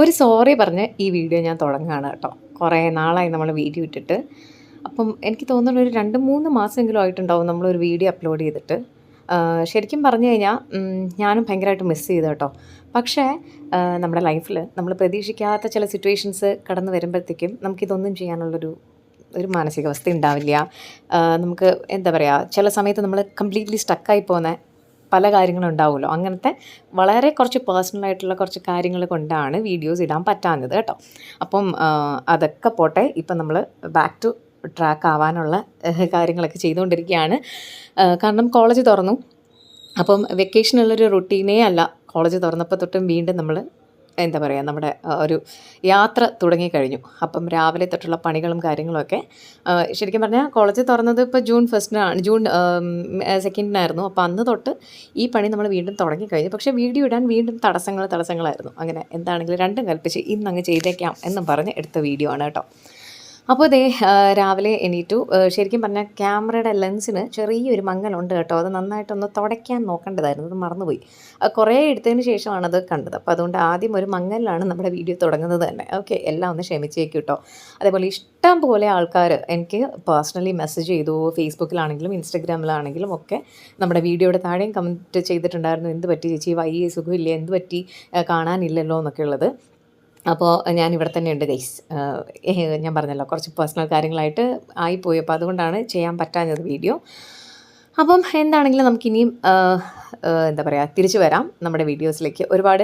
ഒരു സോറി പറഞ്ഞ് ഈ വീഡിയോ ഞാൻ തുടങ്ങുകയാണ് കേട്ടോ. കുറേ നാളായി നമ്മൾ വീഡിയോ ഇട്ടിട്ട്. അപ്പം എനിക്ക് തോന്നുന്നു ഒരു രണ്ട് മൂന്ന് മാസമെങ്കിലും ആയിട്ടുണ്ടാവും നമ്മളൊരു വീഡിയോ അപ്ലോഡ് ചെയ്തിട്ട്. ശരിക്കും പറഞ്ഞു കഴിഞ്ഞാൽ ഞാനും ഭയങ്കരമായിട്ട് മിസ്സ് ചെയ്തു കേട്ടോ. പക്ഷേ നമ്മുടെ ലൈഫിൽ നമ്മൾ പ്രതീക്ഷിക്കാത്ത ചില സിറ്റുവേഷൻസ് കടന്നു വരുമ്പോഴത്തേക്കും നമുക്കിതൊന്നും ചെയ്യാനുള്ളൊരു ഒരു മാനസികാവസ്ഥ ഉണ്ടാവില്ല. നമുക്ക് എന്താ പറയുക ചില സമയത്ത് നമ്മൾ കംപ്ലീറ്റ്ലി സ്റ്റക്കായി പോകുന്ന പല കാര്യങ്ങളും ഉണ്ടാവുമല്ലോ അങ്ങനത്തെ വളരെ കുറച്ച് പേഴ്സണൽ ആയിട്ടുള്ള കുറച്ച് കാര്യങ്ങൾ കൊണ്ടാണ് വീഡിയോസ് ഇടാൻ പറ്റാഞ്ഞത് കേട്ടോ. അപ്പം അതൊക്കെ പോട്ടെ. ഇപ്പം നമ്മൾ ബാക്ക് ടു ട്രാക്ക് ആവാനുള്ള കാര്യങ്ങളൊക്കെ ചെയ്തുകൊണ്ടിരിക്കുകയാണ്. കാരണം കോളേജ് തുറന്നു. അപ്പം വെക്കേഷനുള്ളൊരു റുട്ടീനേ അല്ല. കോളേജ് തുറന്നപ്പോൾ തൊട്ടും വീണ്ടും നമ്മൾ എന്താ പറയുക നമ്മുടെ ഒരു യാത്ര തുടങ്ങിക്കഴിഞ്ഞു അപ്പം രാവിലെ തൊട്ടുള്ള പണികളും കാര്യങ്ങളൊക്കെ ശരിക്കും പറഞ്ഞാൽ കോളേജ് തുറന്നത് ഇപ്പോൾ ജൂൺ ഫസ്റ്റിനാണ് ജൂൺ സെക്കൻഡിനായിരുന്നു. അപ്പോൾ അന്ന് തൊട്ട് ഈ പണി നമ്മൾ വീണ്ടും തുടങ്ങിക്കഴിഞ്ഞു പക്ഷേ വീഡിയോ ഇടാൻ വീണ്ടും തടസ്സങ്ങൾ തടസ്സങ്ങളായിരുന്നു. അങ്ങനെ എന്താണെങ്കിലും രണ്ടും കൽപ്പിച്ച് ഇന്ന് അങ്ങ് ചെയ്തേക്കാം എന്നും പറഞ്ഞ് എടുത്ത വീഡിയോ ആണ് കേട്ടോ. അപ്പോൾ ദേ രാവിലെ എണീറ്റു. ശരിക്കും പറഞ്ഞാൽ ക്യാമറയുടെ ലെൻസിന് ചെറിയൊരു മങ്ങലുണ്ട് കേട്ടോ. അത് നന്നായിട്ടൊന്ന് തുടയ്ക്കാൻ നോക്കേണ്ടതായിരുന്നു. അത് മറന്നുപോയി. കുറേ എടുത്തതിന് ശേഷമാണ് അത് കണ്ടത്. അപ്പോൾ അതുകൊണ്ട് ആദ്യം ഒരു മങ്ങലിലാണ് നമ്മുടെ വീഡിയോ തുടങ്ങുന്നത് തന്നെ. ഓക്കെ എല്ലാം ഒന്ന് ക്ഷമിച്ചേക്കും കേട്ടോ. അതേപോലെ ഇഷ്ടം പോലെ ആൾക്കാർ എനിക്ക് പേഴ്സണലി മെസ്സേജ് ചെയ്തു. ഫേസ്ബുക്കിലാണെങ്കിലും ഇൻസ്റ്റഗ്രാമിലാണെങ്കിലും ഒക്കെ നമ്മുടെ വീഡിയോയുടെ താഴെയും കമന്റ് ചെയ്തിട്ടുണ്ടായിരുന്നു. എന്ത് പറ്റി ചേച്ചി? വൈ സുഖമില്ല? എന്ത് പറ്റി? കാണാനില്ലല്ലോ എന്നൊക്കെ ഉള്ളത്. അപ്പോൾ ഞാൻ ഇവിടെ തന്നെ ഉണ്ട് ഗൈസ് ഞാൻ പറഞ്ഞല്ലോ കുറച്ച് പേഴ്സണൽ കാര്യങ്ങളായിട്ട് ആയിപ്പോയി. അപ്പോൾ അതുകൊണ്ടാണ് ചെയ്യാൻ പറ്റാഞ്ഞത് വീഡിയോ അപ്പം എന്താണെങ്കിലും നമുക്കിനിയും എന്താ പറയുക തിരിച്ചു വരാം നമ്മുടെ വീഡിയോസിലേക്ക്. ഒരുപാട്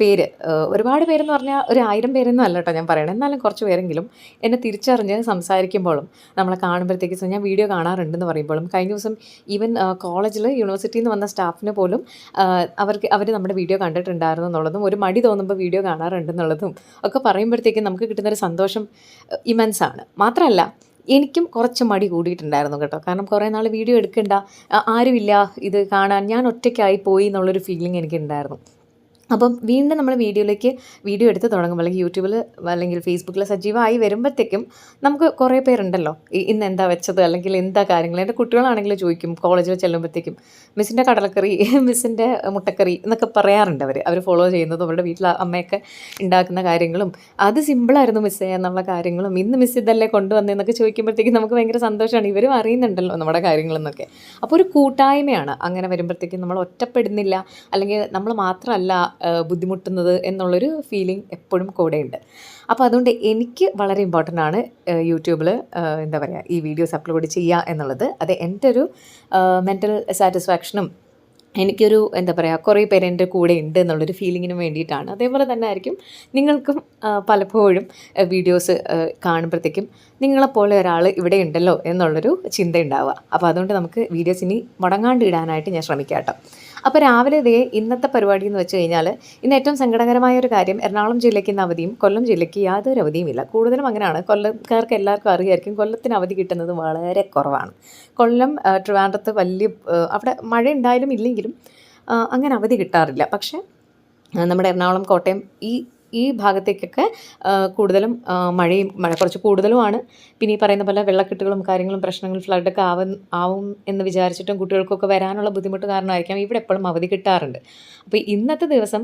പേര് ഒരുപാട് പേരെന്ന് പറഞ്ഞാൽ ഒരു ആയിരം പേരൊന്നും അല്ല കേട്ടോ ഞാൻ പറയണത് എന്നാലും കുറച്ച് പേരെങ്കിലും എന്നെ തിരിച്ചറിഞ്ഞ് സംസാരിക്കുമ്പോഴും നമ്മളെ കാണുമ്പോഴത്തേക്ക് ഞാൻ വീഡിയോ കാണാറുണ്ടെന്ന് പറയുമ്പോഴും കഴിഞ്ഞ ദിവസം ഈവൻ കോളേജിൽ യൂണിവേഴ്സിറ്റിയിൽ നിന്ന് വന്ന സ്റ്റാഫിന് പോലും അവർക്ക് അവർ നമ്മുടെ വീഡിയോ കണ്ടിട്ടുണ്ടായിരുന്നു എന്നുള്ളതും ഒരു മടി തോന്നുമ്പോൾ വീഡിയോ കാണാറുണ്ടെന്നുള്ളതും ഒക്കെ പറയുമ്പോഴത്തേക്കും നമുക്ക് കിട്ടുന്നൊരു സന്തോഷം ഇമൻസ് ആണ്. മാത്രമല്ല എനിക്കും കുറച്ച് മടി കൂടിയിട്ടുണ്ടായിരുന്നു കേട്ടോ. കാരണം കുറേ നാൾ വീഡിയോ എടുക്കണ്ട ആരുമില്ല ഇത് കാണാൻ. ഞാൻ ഒറ്റയ്ക്കായി പോയി എന്നുള്ളൊരു ഫീലിംഗ് എനിക്കുണ്ടായിരുന്നു. അപ്പം വീണ്ടും നമ്മൾ വീഡിയോയിലേക്ക് വീഡിയോ എടുത്ത് തുടങ്ങുമ്പോൾ അല്ലെങ്കിൽ യൂട്യൂബിൽ അല്ലെങ്കിൽ ഫേസ്ബുക്കിൽ സജീവമായി വരുമ്പോഴത്തേക്കും നമുക്ക് കുറേ പേരുണ്ടല്ലോ. ഇന്ന് എന്താ വെച്ചത്? അല്ലെങ്കിൽ എന്താ കാര്യങ്ങൾ എന്റെ കുട്ടികളാണെങ്കിൽ ചോദിക്കും. കോളേജിൽ ചെല്ലുമ്പോഴത്തേക്കും മിസ്സിന്റെ കടലക്കറി മിസ്സിന്റെ മുട്ടക്കറി എന്നൊക്കെ പറയാറുണ്ട് അവർ അവർ ഫോളോ ചെയ്യുന്നതും അവരുടെ വീട്ടിൽ അമ്മയൊക്കെ ഉണ്ടാക്കുന്ന കാര്യങ്ങളും അത് സിമ്പിളായിരുന്നു മിസ്സേ എന്നുള്ള കാര്യങ്ങളും. ഇന്ന് മിസ് ഇതല്ലേ കൊണ്ടുവന്നതെന്നൊക്കെ ചോദിക്കുമ്പോഴത്തേക്കും നമുക്ക് ഭയങ്കര സന്തോഷമാണ് ഇവരും അറിയുന്നുണ്ടല്ലോ നമ്മുടെ കാര്യങ്ങളെന്നൊക്കെ. അപ്പോൾ ഒരു കൂട്ടായ്മയാണ്. അങ്ങനെ വരുമ്പോഴത്തേക്കും നമ്മൾ ഒറ്റപ്പെടുന്നില്ല. അല്ലെങ്കിൽ നമ്മൾ മാത്രമല്ല ബുദ്ധിമുട്ടുന്നത് എന്നുള്ളൊരു ഫീലിംഗ് എപ്പോഴും കൂടെയുണ്ട്. അപ്പോൾ അതുകൊണ്ട് എനിക്ക് വളരെ ഇമ്പോർട്ടന്റ് ആണ് യൂട്യൂബിൽ എന്താ പറയുക ഈ വീഡിയോസ് അപ്ലോഡ് ചെയ്യുക എന്നുള്ളത്. അത് എന്റെ ഒരു മെന്റൽ സാറ്റിസ്ഫാക്ഷനും എനിക്കൊരു എന്താ പറയുക കുറേ പേര് എന്റെ കൂടെ ഉണ്ട് എന്നുള്ളൊരു ഫീലിങ്ങിന് വേണ്ടിയിട്ടാണ്. അതേപോലെ തന്നെ ആയിരിക്കും നിങ്ങൾക്കും പലപ്പോഴും വീഡിയോസ് കാണുമ്പോഴത്തേക്കും നിങ്ങളെപ്പോലെ ഒരാൾ ഇവിടെ ഉണ്ടല്ലോ എന്നുള്ളൊരു ചിന്ത ഉണ്ടാവുക അപ്പോൾ അതുകൊണ്ട് നമുക്ക് വീഡിയോസ് ഇനി മുടങ്ങാണ്ട് ഇടാനായിട്ട് ഞാൻ ശ്രമിക്കാം കേട്ടോ. അപ്പോൾ രാവിലെ ഇതേ ഇന്നത്തെ പരിപാടി എന്ന് വെച്ച് കഴിഞ്ഞാൽ ഇന്ന് ഏറ്റവും സങ്കടകരമായ ഒരു കാര്യം എറണാകുളം ജില്ലയ്ക്ക് ഇന്ന് അവധിയും കൊല്ലം ജില്ലയ്ക്ക് യാതൊരു അവധിയുമില്ല കൂടുതലും അങ്ങനെയാണ് കൊല്ലക്കാർക്ക് എല്ലാവർക്കും അറിയായിരിക്കും കൊല്ലത്തിന് അവധി കിട്ടുന്നത് വളരെ കുറവാണ്. കൊല്ലം ട്രിവാൻഡ്രത്ത് വലിയ അവിടെ മഴ ഉണ്ടായാലും ഇല്ലെങ്കിലും അങ്ങനെ അവധി കിട്ടാറില്ല. പക്ഷേ നമ്മുടെ എറണാകുളം കോട്ടയം ഈ ഈ ഭാഗത്തേക്കൊക്കെ കൂടുതലും മഴയും മഴ കുറച്ച് കൂടുതലുമാണ്. പിന്നെ ഈ പറയുന്ന പോലെ വെള്ളക്കെട്ടുകളും കാര്യങ്ങളും പ്രശ്നങ്ങളും ഫ്ലഡൊക്കെ ആവും ആവും എന്ന് വിചാരിച്ചിട്ടും കുട്ടികൾക്കൊക്കെ വരാനുള്ള ബുദ്ധിമുട്ട് കാരണമായിരിക്കാം. ഇവിടെ എപ്പോഴും അവധി കിട്ടാറുണ്ട്. അപ്പോൾ ഇന്നത്തെ ദിവസം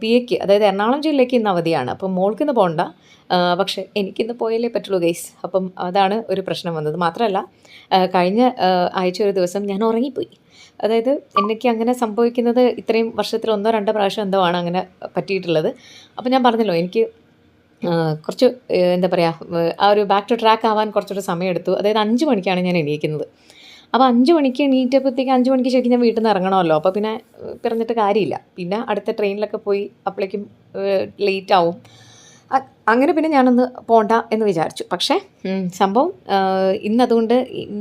പി എക്ക് അതായത് എറണാകുളം ജില്ലയ്ക്ക് ഇന്ന് അവധിയാണ്. അപ്പം മോൾക്ക് ഇന്ന് പോകണ്ട പക്ഷേ എനിക്കിന്ന് പോയാലേ പറ്റുള്ളൂ ഗൈസ്. അപ്പം അതാണ് ഒരു പ്രശ്നം വന്നത്. മാത്രമല്ല കഴിഞ്ഞ ആഴ്ച ഒരു ദിവസം ഞാൻ ഉറങ്ങിപ്പോയി. അതായത് എനിക്ക് അങ്ങനെ സംഭവിക്കുന്നത് ഇത്രയും വർഷത്തിൽ ഒന്നോ രണ്ടോ പ്രാവശ്യം എന്തോ ആണ് അങ്ങനെ പറ്റിയിട്ടുള്ളത്. അപ്പോൾ ഞാൻ പറഞ്ഞല്ലോ എനിക്ക് കുറച്ച് എന്താ പറയുക ആ ഒരു ബാക്ക് ടു ട്രാക്ക് ആവാൻ കുറച്ചുകൂടെ സമയം എടുത്തു. അതായത് അഞ്ച് മണിക്കാണ് ഞാൻ എണീക്കുന്നത്. അപ്പോൾ അഞ്ച് മണിക്ക് എണീറ്റപ്പോഴത്തേക്ക് അഞ്ച് മണിക്ക് ശരിക്കും ഞാൻ വീട്ടിൽ നിന്ന് ഇറങ്ങണമല്ലോ. അപ്പോൾ പിന്നെ പറഞ്ഞിട്ട് കാര്യമില്ല. പിന്നെ അടുത്ത ട്രെയിനിലൊക്കെ പോയി അപ്പോഴേക്കും ലേറ്റ് ആവും. അങ്ങനെ പിന്നെ ഞാനൊന്ന് പോണ്ട എന്ന് വിചാരിച്ചു. പക്ഷേ സംഭവം ഇന്നതുകൊണ്ട്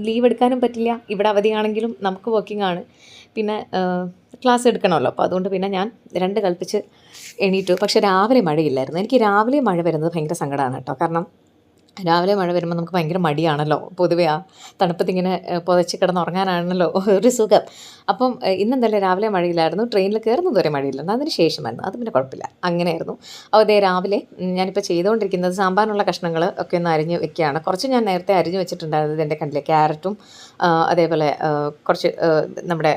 ലീവ് എടുക്കാനും പറ്റില്ല. ഇവിടെ അവധിയാണെങ്കിലും നമുക്ക് വർക്കിംഗ് ആണ്. പിന്നെ ക്ലാസ് എടുക്കണമല്ലോ. അപ്പോൾ അതുകൊണ്ട് പിന്നെ ഞാൻ രണ്ട് കൽപ്പിച്ച് എണീറ്റു. പക്ഷേ രാവിലെ മഴയില്ലായിരുന്നു. എനിക്ക് രാവിലെ മഴ വരുന്നത് ഭയങ്കര സങ്കടമാണ് കേട്ടോ. കാരണം രാവിലെ മഴ വരുമ്പോൾ നമുക്ക് ഭയങ്കര മടിയാണല്ലോ. പൊതുവെ ആ തണുപ്പത്തിങ്ങനെ പുതച്ച് കിടന്നുറങ്ങാനാണല്ലോ ഒരു സുഖം. അപ്പം ഇന്നെന്തായാലും രാവിലെ മഴയില്ലായിരുന്നു. ട്രെയിനിൽ കയറുന്നത് വരെ മഴയില്ലായിരുന്നു. അതിന് ശേഷമായിരുന്നു. അത് പിന്നെ കുഴപ്പമില്ല. അങ്ങനെയായിരുന്നു. അപ്പോൾ അതേ രാവിലെ ഞാനിപ്പോൾ ചെയ്തുകൊണ്ടിരിക്കുന്നത് സാമ്പാറിനുള്ള കഷ്ണങ്ങൾ ഒക്കെ ഒന്ന് അരിഞ്ഞ് വെക്കുകയാണ്. കുറച്ച് ഞാൻ നേരത്തെ അരിഞ്ഞ് വെച്ചിട്ടുണ്ടായിരുന്നത് എന്റെ കണ്ടിലെ ക്യാരറ്റും അതേപോലെ കുറച്ച് നമ്മുടെ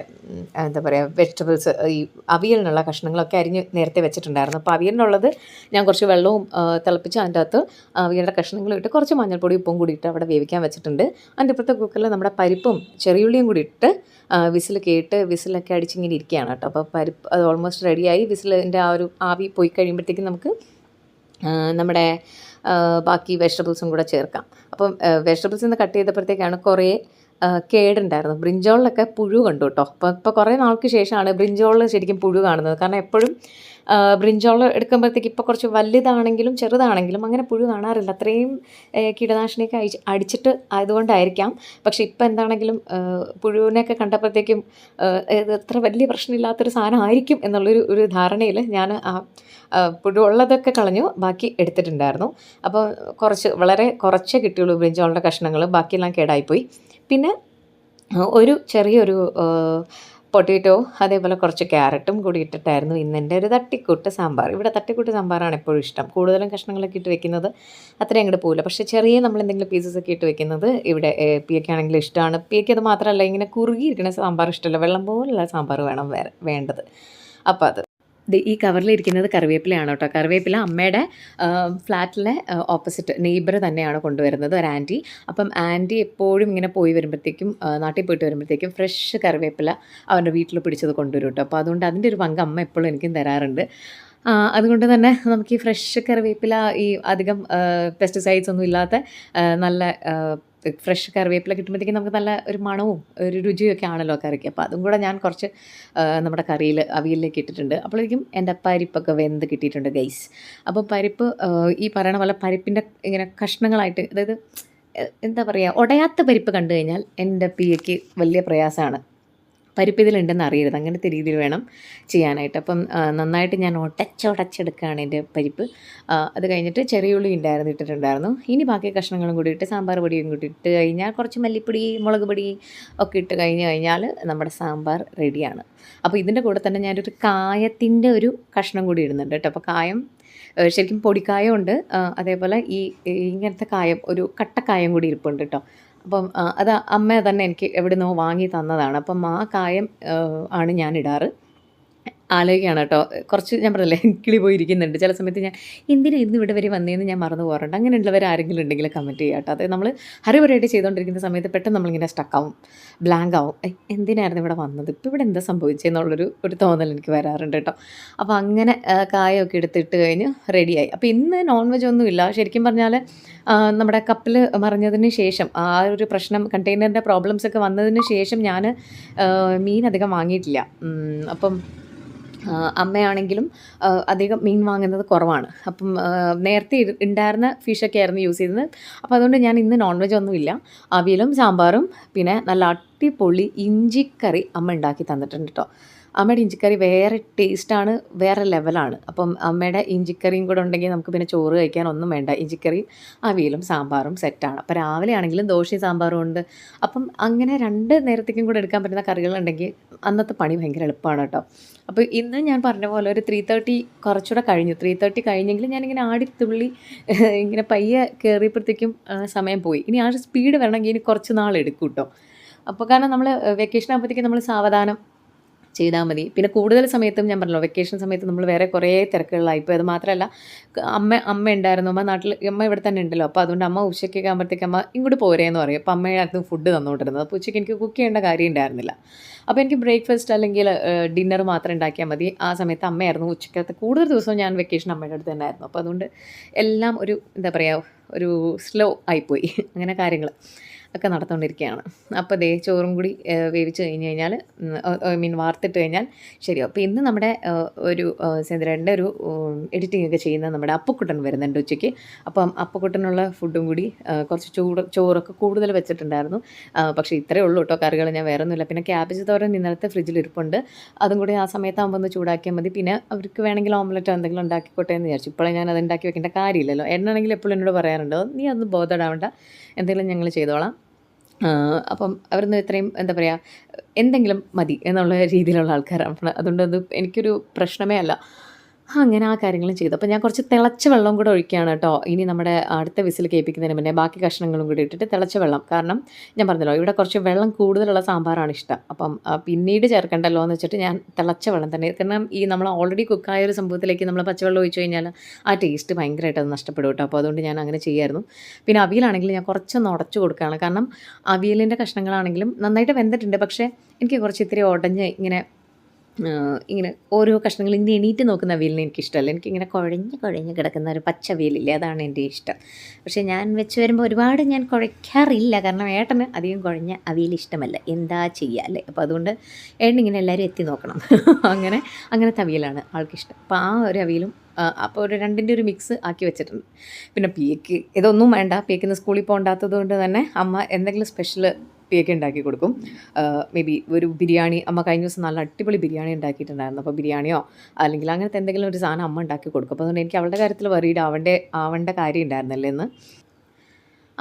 എന്താ പറയുക വെജിറ്റബിൾസ് ഈ അവിയലിനുള്ള കഷ്ണങ്ങളൊക്കെ അരിഞ്ഞ് നേരത്തെ വെച്ചിട്ടുണ്ടായിരുന്നു. അപ്പോൾ അവിയലിനുള്ളത് ഞാൻ കുറച്ച് വെള്ളവും തിളപ്പിച്ച് അതിന്റെ അകത്ത് അവിയലിന്റെ കഷ്ണങ്ങളും ഇട്ട് കുറച്ച് മഞ്ഞൾപ്പൊടി ഉപ്പും കൂടി ഇട്ട് അവിടെ വേവിക്കാൻ വെച്ചിട്ടുണ്ട്. അതിന്റെ ഇപ്പുറത്തെ കുക്കറിൽ നമ്മുടെ പരിപ്പും ചെറിയുള്ളിയും കൂടി ഇട്ട് വിസിൽ കേട്ട് വിസിലൊക്കെ അടിച്ചിങ്ങനെ ഇരിക്കുകയാണ് കേട്ടോ. അപ്പോൾ പരിപ്പ് അത് ഓൾമോസ്റ്റ് റെഡിയായി വിസിലിന്റെ ആ ഒരു ആവി പോയി കഴിയുമ്പോഴത്തേക്കും നമുക്ക് നമ്മുടെ ബാക്കി വെജിറ്റബിൾസും കൂടെ ചേർക്കാം. അപ്പം വെജിറ്റബിൾസ് നിന്ന് കട്ട് ചെയ്തപ്പോഴത്തേക്കാണ് കുറേ കേടുണ്ടായിരുന്നു ബ്രിഞ്ചോളിലൊക്കെ പുഴു കണ്ടു കേട്ടോ. അപ്പോൾ ഇപ്പോൾ കുറേ നാൾക്ക് ശേഷമാണ് ബ്രിഞ്ചോളിൽ ശരിക്കും പുഴു കാണുന്നത്. കാരണം എപ്പോഴും ബ്രിഞ്ചോൾ എടുക്കുമ്പോഴത്തേക്ക് ഇപ്പോൾ കുറച്ച് വലുതാണെങ്കിലും ചെറുതാണെങ്കിലും അങ്ങനെ പുഴു കാണാറില്ല. അത്രയും കീടനാശിനിയൊക്കെ അഴിച്ച് അടിച്ചിട്ട് ആയതുകൊണ്ടായിരിക്കാം. പക്ഷെ ഇപ്പോൾ എന്താണെങ്കിലും പുഴുവിനെയൊക്കെ കണ്ടപ്പോഴത്തേക്കും അത്ര വലിയ പ്രശ്നമില്ലാത്തൊരു സാധനം ആയിരിക്കും എന്നുള്ളൊരു ഒരു ധാരണയിൽ ഞാൻ ആ പുഴു ഉള്ളതൊക്കെ കളഞ്ഞു ബാക്കി എടുത്തിട്ടുണ്ടായിരുന്നു. അപ്പോൾ കുറച്ച് വളരെ കുറച്ചേ കിട്ടിയുള്ളൂ ബ്രിഞ്ചോളിന്റെ കഷ്ണങ്ങൾ ബാക്കിയെല്ലാം കേടായിപ്പോയി. പിന്നെ ഒരു ചെറിയൊരു പൊട്ടേറ്റോ അതേപോലെ കുറച്ച് ക്യാരറ്റും കൂടി ഇട്ടിട്ടായിരുന്നു ഇന്നെന്റെ ഒരു തട്ടിക്കൂട്ട് സാമ്പാർ. ഇവിടെ തട്ടിക്കൂട്ട് സാമ്പാറാണ് എപ്പോഴും ഇഷ്ടം. കൂടുതലും കഷ്ണങ്ങളൊക്കെ ഇട്ട് വെക്കുന്നത് അത്രയും അങ്ങോട്ട് പോകില്ല പക്ഷേ ചെറിയ നമ്മൾ എന്തെങ്കിലും പീസസ് ഒക്കെ ഇട്ട് വെക്കുന്നത് ഇവിടെ പിയൊക്കെ ആണെങ്കിലും ഇഷ്ടമാണ്. പിയൊക്കെ അത് മാത്രമല്ല ഇങ്ങനെ കുറുകിയിരിക്കുന്ന സാമ്പാർ ഇഷ്ടമല്ല. വെള്ളം പോലുള്ള സാമ്പാർ വേണം വേണ്ടത്. അപ്പോൾ അത്. ഈ കവറിലിരിക്കുന്നത് കറിവേപ്പിലയാണ് കേട്ടോ. കറിവേപ്പില അമ്മയുടെ ഫ്ലാറ്റിലെ ഓപ്പോസിറ്റ് നെയ്ബർ തന്നെയാണ് കൊണ്ടുവരുന്നത് ഒരു ആന്റി. അപ്പം ആന്റി എപ്പോഴും ഇങ്ങനെ പോയി വരുമ്പോഴത്തേക്കും നാട്ടിൽ പോയിട്ട് വരുമ്പോഴത്തേക്കും ഫ്രഷ് കറിവേപ്പില അവന്റെ വീട്ടിൽ പിടിച്ചത് കൊണ്ടുവരും കേട്ടോ. അപ്പോൾ അതുകൊണ്ട് അതിന്റെ ഒരു പങ്ക് അമ്മ എപ്പോഴും എനിക്കും തരാറുണ്ട്. അതുകൊണ്ട് തന്നെ നമുക്ക് ഈ ഫ്രഷ് കറിവേപ്പില ഈ അധികം പെസ്റ്റിസൈഡ്സ് ഒന്നും ഇല്ലാത്ത നല്ല ഫ്രഷ് കറിവേപ്പില കിട്ടുമ്പോഴത്തേക്കും നമുക്ക് നല്ല ഒരു മണവും ഒരു രുചിയൊക്കെ ആണല്ലോ കറിക്ക്. അപ്പോൾ അതും കൂടെ ഞാൻ കുറച്ച് നമ്മുടെ കറിയിൽ അവിയലിലേക്ക് ഇട്ടിട്ടുണ്ട്. അപ്പോഴേക്കും എന്റെ പരിപ്പൊക്കെ വെന്ത് കിട്ടിയിട്ടുണ്ട് ഗൈസ് അപ്പോൾ പരിപ്പ് ഈ പറയണ പോലെ പരിപ്പിന്റെ ഇങ്ങനെ കഷ്ണങ്ങളായിട്ട് അതായത് എന്താ പറയുക ഉടയാത്ത പരിപ്പ് കണ്ടു കഴിഞ്ഞാൽ എന്റെ പിയയ്ക്ക് വലിയ പ്രയാസമാണ്. പരിപ്പ് ഇതിലുണ്ടെന്ന് അറിയരുത്. അങ്ങനത്തെ രീതിയിൽ വേണം ചെയ്യാനായിട്ട്. അപ്പം നന്നായിട്ട് ഞാൻ ഉടച്ചുടച്ചെടുക്കുകയാണ് എന്റെ പരിപ്പ്. അത് കഴിഞ്ഞിട്ട് ചെറിയ ഉള്ളി ഉണ്ടായിരുന്നു ഇട്ടിട്ടുണ്ടായിരുന്നു. ഇനി ബാക്കി കഷ്ണങ്ങളും കൂടി ഇട്ട് സാമ്പാർ പൊടിയും കൂടി ഇട്ട് കഴിഞ്ഞാൽ കുറച്ച് മല്ലിപ്പൊടി മുളക് പൊടി ഒക്കെ ഇട്ട് കഴിഞ്ഞ് കഴിഞ്ഞാൽ നമ്മുടെ സാമ്പാർ റെഡിയാണ്. അപ്പോൾ ഇതിന്റെ കൂടെ തന്നെ ഞാനൊരു കായത്തിന്റെ ഒരു കഷ്ണം കൂടി ഇടുന്നുണ്ട് കേട്ടോ. അപ്പോൾ കായം ശരിക്കും പൊടിക്കായം ഉണ്ട് അതേപോലെ ഈ ഇങ്ങനത്തെ കായം ഒരു കട്ടക്കായം കൂടി ഇരിപ്പുണ്ട് കേട്ടോ. അപ്പം അത് അമ്മ തന്നെ എനിക്ക് എവിടെ നിന്നോ വാങ്ങി തന്നതാണ്. അപ്പം ആ കായം ആണ് ഞാൻ ഇടാറ്. ആലോചിക്കുകയാണ് കേട്ടോ. കുറച്ച് ഞാൻ പറഞ്ഞില്ലേ കിളി പോയിരിക്കുന്നുണ്ട്. ചില സമയത്ത് ഞാൻ എന്തിനാ ഇന്ന് ഇവിടെ വരെ വന്നതെന്ന് ഞാൻ മറന്നു പോകാറുണ്ട്? അങ്ങനെയുള്ളവർ ആരെങ്കിലും ഉണ്ടെങ്കിൽ കമന്റ് ചെയ്യാം കേട്ടോ. അത് നമ്മൾ ഹരിപരിയായിട്ട് ചെയ്തുകൊണ്ടിരിക്കുന്ന സമയത്ത് പെട്ടെന്ന് നമ്മളിങ്ങനെ സ്റ്റക്കാവും ബ്ലാങ്ക് ആവും. "ഏയ്, എന്തിനായിരുന്നു ഇവിടെ വന്നത്? ഇപ്പോൾ ഇവിടെ എന്താ സംഭവിച്ചതെന്നുള്ളൊരു ഒരു തോന്നൽ എനിക്ക് വരാറുണ്ട് കേട്ടോ. അപ്പോൾ അങ്ങനെ കായൊക്കെ എടുത്തിട്ട് കഴിഞ്ഞ് റെഡിയായി അപ്പോൾ ഇന്ന് നോൺ വെജ് ഒന്നുമില്ല ശരിക്കും പറഞ്ഞാൽ നമ്മുടെ കപ്പിൽ മറിഞ്ഞതിന് ശേഷം ആ ഒരു പ്രശ്നം കണ്ടെയ്നറിന്റെ പ്രോബ്ലംസ് ഒക്കെ വന്നതിന് ശേഷം ഞാൻ മീൻ അധികം വാങ്ങിയിട്ടില്ല. അപ്പം അമ്മയാണെങ്കിലും അധികം മീൻ വാങ്ങുന്നത് കുറവാണ്. അപ്പം നേരത്തെ ഉണ്ടായിരുന്ന ഫിഷൊക്കെ ആയിരുന്നു യൂസ് ചെയ്തത്. അപ്പോൾ അതുകൊണ്ട് ഞാൻ ഇന്ന് നോൺ വെജ് ഒന്നുമില്ല അവിയലും സാമ്പാറും പിന്നെ നല്ല അടിപൊളി ഇഞ്ചിക്കറി അമ്മ ഉണ്ടാക്കി തന്നിട്ടുണ്ട് കേട്ടോ അമ്മയുടെ ഇഞ്ചിക്കറി വേറെ ടേസ്റ്റാണ് വേറെ ലെവലാണ്. അപ്പം അമ്മയുടെ ഇഞ്ചിക്കറിയും കൂടെ ഉണ്ടെങ്കിൽ നമുക്ക് പിന്നെ ചോറ് കഴിക്കാൻ ഒന്നും വേണ്ട. ഇഞ്ചിക്കറിയും അവിയലും സാമ്പാറും സെറ്റാണ് അപ്പോൾ രാവിലെ ആണെങ്കിലും ദോശയും സാമ്പാറും ഉണ്ട്. അപ്പം അങ്ങനെ രണ്ട് നേരത്തേക്കും കൂടെ എടുക്കാൻ പറ്റുന്ന കറികളുണ്ടെങ്കിൽ അന്നത്തെ പണി ഭയങ്കര എളുപ്പമാണ് കേട്ടോ. അപ്പോൾ ഇന്ന് ഞാൻ പറഞ്ഞ പോലെ ഒരു ത്രീ തേർട്ടി കുറച്ചുകൂടെ കഴിഞ്ഞു. ത്രീ തേർട്ടി കഴിഞ്ഞെങ്കിൽ ഞാനിങ്ങനെ ആടിത്തുള്ളി ഇങ്ങനെ പയ്യെ കയറിയപ്പോഴത്തേക്കും സമയം പോയി. ഇനി ആ സ്പീഡ് വരണമെങ്കിൽ ഇനി കുറച്ച് നാൾ എടുക്കും കേട്ടോ. അപ്പോൾ കാരണം നമ്മൾ വെക്കേഷൻ ആകുമ്പോഴത്തേക്കും നമ്മൾ സാവധാനം ചെയ്താൽ മതി. പിന്നെ കൂടുതൽ സമയത്തും ഞാൻ പറഞ്ഞല്ലോ വെക്കേഷൻ സമയത്ത് നമ്മൾ വേറെ കുറേ തിരക്കുകളായി ഇപ്പോൾ അത് മാത്രമല്ല അമ്മ അമ്മ ഉണ്ടായിരുന്നു. അമ്മ നാട്ടിൽ അമ്മ ഇവിടെ തന്നെ ഉണ്ടല്ലോ. അപ്പോൾ അതുകൊണ്ട് അമ്മ ഉച്ചയ്ക്കൊക്കെ ആകുമ്പോഴത്തേക്ക് അമ്മ ഇങ്ങോട്ട് പോരേന്ന് പറയും. അപ്പോൾ അമ്മയായിരുന്നു ഫുഡ് തന്നുകൊണ്ടിരുന്നത് അപ്പോൾ ഉച്ചയ്ക്ക് എനിക്ക് കുക്ക് ചെയ്യേണ്ട കാര്യം ഉണ്ടായിരുന്നില്ല. അപ്പോൾ എനിക്ക് ബ്രേക്ക്ഫാസ്റ്റ് അല്ലെങ്കിൽ ഡിന്നർ മാത്രം ഉണ്ടാക്കിയാൽ മതി. ആ സമയത്ത് അമ്മയായിരുന്നു ഉച്ചക്കത്തെ കൂടുതൽ ദിവസവും ഞാൻ വെക്കേഷൻ അമ്മയുടെ അടുത്ത് തന്നെ ആയിരുന്നു. അപ്പോൾ അതുകൊണ്ട് എല്ലാം ഒരു എന്താ പറയുക ഒരു സ്ലോ ആയിപ്പോയി അങ്ങനെ കാര്യങ്ങൾ ഒക്കെ നടന്നുകൊണ്ടിരിക്കുകയാണ്. അപ്പോൾ ദേ ചോറും കൂടി വേവിച്ച് കഴിഞ്ഞ് കഴിഞ്ഞാൽ ഐ മീൻ വാർത്തിട്ട് കഴിഞ്ഞാൽ ശരിയാവും അപ്പോൾ ഇന്ന് നമ്മുടെ ഒരു സേന്ദ്രന്റെ ഒരു എഡിറ്റിംഗ് ഒക്കെ ചെയ്യുന്ന നമ്മുടെ അപ്പക്കുട്ടൻ വരുന്നുണ്ട് ഉച്ചയ്ക്ക്. അപ്പം അപ്പക്കുട്ടനുള്ള ഫുഡും കൂടി കുറച്ച് ചൂട് ചോറൊക്കെ കൂടുതൽ വെച്ചിട്ടുണ്ടായിരുന്നു. പക്ഷേ ഇത്രയേ ഉള്ളൂ കേട്ടോ കറികൾ ഞാൻ വേറെ ഒന്നുമില്ല പിന്നെ ക്യാബേജ് തോരൻ ഇന്നലത്തെ ഫ്രിഡ്ജിൽ ഇരിപ്പുണ്ട്. അതും കൂടി ആ സമയത്താകുമ്പോൾ ഒന്ന് ചൂടാക്കിയാൽ മതി. പിന്നെ അവർക്ക് വേണമെങ്കിൽ ഓംലെറ്റ് എന്തെങ്കിലും ഉണ്ടാക്കിക്കോട്ടെ എന്ന് വിചാരിച്ചു. ഇപ്പോഴേ ഞാൻ അത് ഉണ്ടാക്കി വെക്കേണ്ട കാര്യമില്ലല്ലോ. എന്നാണെങ്കിൽ എപ്പോഴും എന്നോട് പറയാറുണ്ടോ. നീ അതൊന്നും ബോധടാവണ്ട. എന്തെങ്കിലും ഞങ്ങൾ ചെയ്തോളാം. അപ്പം അവരൊന്നും ഇത്രയും എന്താ പറയുക എന്തെങ്കിലും മതി എന്നുള്ള രീതിയിലുള്ള ആൾക്കാരാണ്. അതുകൊണ്ട് അത് എനിക്കൊരു പ്രശ്നമേ അല്ല. അങ്ങനെ ആ കാര്യങ്ങളും ചെയ്തു. അപ്പോൾ ഞാൻ കുറച്ച് തിളച്ച വെള്ളം കൂടെ ഒഴിക്കുകയാണ് കേട്ടോ. ഇനി നമ്മുടെ അടുത്ത വിസിൽ കേൾപ്പിക്കുന്നതിന് മുന്നേ ബാക്കി കഷ്ണങ്ങളും കൂടി ഇട്ടിട്ട് തിളച്ച വെള്ളം. കാരണം ഞാൻ പറഞ്ഞല്ലോ ഇവിടെ കുറച്ച് വെള്ളം കൂടുതലുള്ള സാമ്പാറാണ് ഇഷ്ടം. അപ്പം പിന്നീട് ചേർക്കണ്ടല്ലോ എന്ന് വെച്ചിട്ട് ഞാൻ തിളച്ച വെള്ളം തന്നെ. കാരണം ഈ നമ്മൾ ഓൾറെഡി കുക്കായ ഒരു സംഭവത്തിലേക്ക് നമ്മൾ പച്ചവെള്ളം ഒഴിച്ചു കഴിഞ്ഞാൽ ആ ടേസ്റ്റ് ഭയങ്കരമായിട്ട് അത് നഷ്ടപ്പെടും കേട്ടോ. അപ്പോൾ അതുകൊണ്ട് ഞാൻ അങ്ങനെ ചെയ്യായിരുന്നു. പിന്നെ അവിയലാണെങ്കിൽ ഞാൻ കുറച്ചൊന്ന് ഉടച്ചു കൊടുക്കുകയാണ്. കാരണം അവിയലിന്റെ കഷ്ണങ്ങളാണെങ്കിലും നന്നായിട്ട് വെന്തിട്ടുണ്ട്. പക്ഷേ എനിക്ക് കുറച്ച് ഇത്തിരി ഉടഞ്ഞ് ഇങ്ങനെ ഇങ്ങനെ ഓരോ കഷ്ണങ്ങൾ ഇങ്ങനെ എണീറ്റ് നോക്കുന്ന അവിയലിനെ എനിക്കിഷ്ടമല്ല. എനിക്കിങ്ങനെ കുഴഞ്ഞ് കുഴഞ്ഞ് കിടക്കുന്ന ഒരു പച്ച വെയിലില്ല അതാണ് എന്റെ ഇഷ്ടം. പക്ഷേ ഞാൻ വെച്ച് വരുമ്പോൾ ഒരുപാട് ഞാൻ കുഴയ്ക്കാറില്ല. കാരണം ഏട്ടന് അധികം കുഴഞ്ഞ അവിയൽ ഇഷ്ടമല്ല. എന്താ ചെയ്യുക അല്ലേ? അപ്പോൾ അതുകൊണ്ട് ഏട്ടൻ ഇങ്ങനെ എല്ലാവരും എത്തി നോക്കണം. അങ്ങനെ അങ്ങനത്തെ അവിയലാണ് ആൾക്കിഷ്ടം. അപ്പോൾ ആ ഒരു അവിയലും അപ്പോൾ ഒരു രണ്ടിന്റെ ഒരു മിക്സ് ആക്കി വെച്ചിട്ടുണ്ട്. പിന്നെ പിയക്ക് ഇതൊന്നും വേണ്ട. പിയക്കിന്ന് സ്കൂളിൽ പോകണ്ടാത്തത് കൊണ്ട് തന്നെ അമ്മ എന്തെങ്കിലും സ്പെഷ്യൽ പിയക്ക് ഉണ്ടാക്കി കൊടുക്കും. മേ ബി ഒരു ബിരിയാണി അമ്മ കഴിഞ്ഞ ദിവസം നല്ല അടിപൊളി ബിരിയാണി ഉണ്ടാക്കിയിട്ടുണ്ടായിരുന്നു. അപ്പോൾ ബിരിയാണിയോ അല്ലെങ്കിൽ അങ്ങനത്തെ എന്തെങ്കിലും ഒരു സാധനം അമ്മ ഉണ്ടാക്കി കൊടുക്കും. അപ്പോൾ അതുകൊണ്ട് എനിക്ക് അവളുടെ കാര്യത്തിൽ വറീഡ് ആവേണ്ട ആവേണ്ട കാര്യം ഉണ്ടായിരുന്നല്ലേ എന്ന്.